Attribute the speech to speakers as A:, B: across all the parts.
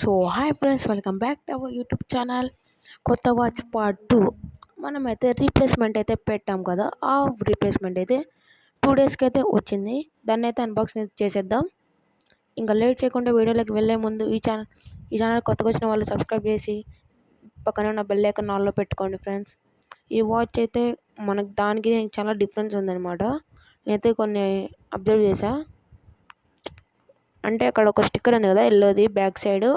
A: So hi friends welcome back to our YouTube channel కొత్త watch part two మనమైతే replacement అయితే పెట్టాం కదా ఆ రీప్లేస్మెంట్ అయితే టూ డేస్కి అయితే వచ్చింది. దాన్ని అయితే అన్బాక్సింగ్ చేసేద్దాం. ఇంకా లేట్ చేయకుండా వీడియోలోకి వెళ్ళే ముందు ఈ ఛానల్ ఈ ఛానల్ కొత్తగా వచ్చిన వాళ్ళు సబ్స్క్రైబ్ చేసి పక్కనే ఉన్న బెల్ నాల్లో ఆన్లో పెట్టుకోండి ఫ్రెండ్స్ ఈ వాచ్ అయితే మనకు దానికి చాలా డిఫరెన్స్ ఉందన్నమాట. నేనైతే కొన్ని అబ్జర్వ్ చేశా. అంటే అక్కడ ఒక స్టిక్కర్ ఉంది కదా ఎల్లోది బ్యాక్ సైడ్.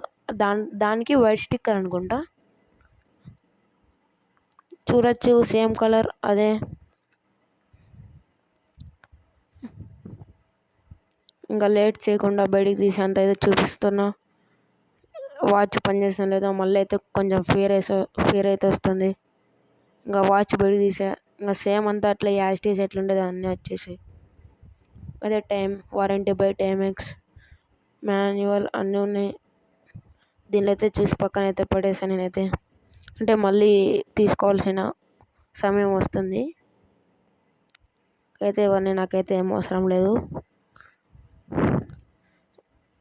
A: దాని దానికి వైట్ స్టిక్కర్ అనుకుంటా. చూడొచ్చు సేమ్ కలర్ అదే. ఇంకా లేట్ చేయకుండా బయటికి తీసి అంత అయితే చూపిస్తున్నా. వాచ్ పనిచేస్తుంది లేదా మళ్ళీ అయితే కొంచెం ఫీర్ వేసే ఫీర్ అయితే వస్తుంది. ఇంకా వాచ్ బయటికి తీసా ఇంకా సేమ్ అంతా అట్లా యాస్టీస్ ఎట్లుండేది అన్నీ వచ్చేసి అదే time warranty by Timex manual అన్నీ ఉన్నాయి. దీనిలో అయితే చూసి పక్కన అయితే పడేసాను నేనైతే. అంటే మళ్ళీ తీసుకోవాల్సిన సమయం వస్తుంది. అయితే ఇవన్నీ నాకైతే ఏం అవసరం లేదు.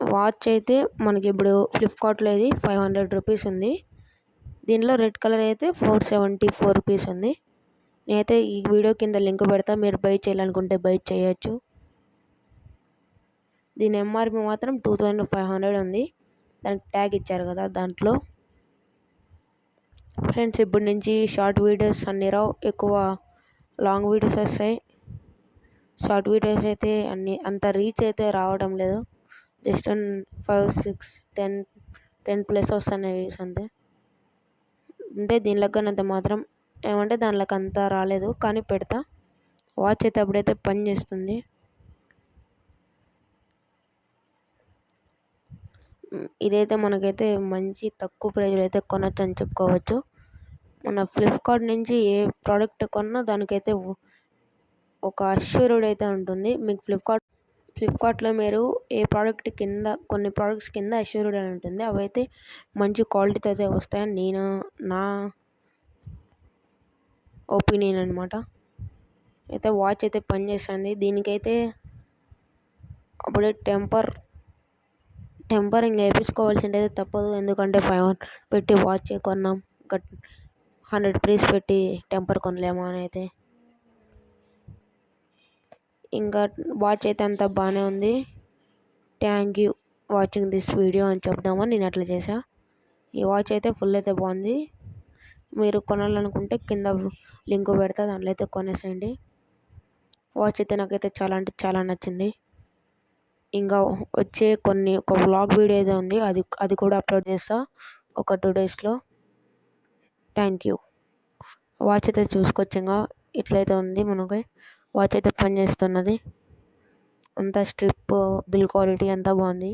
A: వాచ్ అయితే మనకి ఇప్పుడు ఫ్లిప్కార్ట్లో ఇది ఫైవ్ హండ్రెడ్ రూపీస్ ఉంది. దీనిలో రెడ్ కలర్ అయితే ఫోర్ సెవెంటీ ఫోర్ రూపీస్ ఉంది. నేనైతే ఈ వీడియో కింద లింక్ పెడతా మీరు బై చేయాలనుకుంటే బై చేయొచ్చు. దీని ఎంఆర్పి మాత్రం టూ థౌజండ్ ఫైవ్ హండ్రెడ్ ఉంది. దానికి ట్యాగ్ ఇచ్చారు కదా దాంట్లో. ఫ్రెండ్స్ ఇప్పటి నుంచి షార్ట్ వీడియోస్ అన్ని రావు. ఎక్కువ లాంగ్ వీడియోస్ వస్తాయి. షార్ట్ వీడియోస్ అయితే అన్ని అంత రీచ్ అయితే రావడం లేదు. Just five six ten ten plus వస్తున్నాయి వ్యూస్ అంతే. అంటే దీనిలోకనంత మాత్రం ఏమంటే దానిలోకి అంతా రాలేదు కానీ పెడతా. వాచ్ అయితే అప్పుడైతే పని చేస్తుంది. ఇదైతే మనకైతే మంచి తక్కువ ప్రైజ్లో అయితే కొనొచ్చు అని చెప్పుకోవచ్చు. మన ఫ్లిప్కార్ట్ నుంచి ఏ ప్రోడక్ట్ కొన్నా దానికైతే ఒక అష్యూర్డ్ అయితే ఉంటుంది. మీకు ఫ్లిప్కార్ట్ ఫ్లిప్కార్ట్లో మీరు ఏ ప్రోడక్ట్ కింద కొన్ని ప్రోడక్ట్స్ కింద అష్యూర్డ్ అని ఉంటుంది. అవైతే మంచి క్వాలిటీతో అయితే వస్తాయని నేను నా ఒపీనియన్ అనమాట అయితే వాచ్ అయితే పనిచేస్తుంది దీనికైతే అప్పుడే టెంపర్ టెంపరింగ్ వేయించుకోవాల్సింది అయితే తప్పదు. ఎందుకంటే ఫైవ్ పెట్టి వాచ్ కొన్నాం. గట్ హండ్రెడ్ ప్రీస్ పెట్టి టెంపర్ కొనలేమా అని అయితే. ఇంకా వాచ్ అయితే అంత బాగానే ఉంది. Thank you watching this video అని చెప్దామని నేను అట్లా చేసా ఈ వాచ్ అయితే ఫుల్ అయితే బాగుంది. మీరు కొనాలనుకుంటే కింద లింక్ పెడతా దాంట్లో అయితే కొనేసేయండి. వాచ్ అయితే నాకైతే చాలా అంటే చాలా నచ్చింది. ఇంకా వచ్చే కొన్ని ఒక వ్లాగ్ వీడియో అయితే ఉంది. అది అది కూడా అప్లోడ్ చేస్తా ఒక టూ డేస్లో థ్యాంక్ యూ వాచ్ అయితే చూసుకోవచ్చు. ఇంకా ఇట్లయితే ఉంది మనకి. వాచ్ అయితే పనిచేస్తున్నది. అంతా స్ట్రిప్ బిల్ క్వాలిటీ అంతా బాగుంది.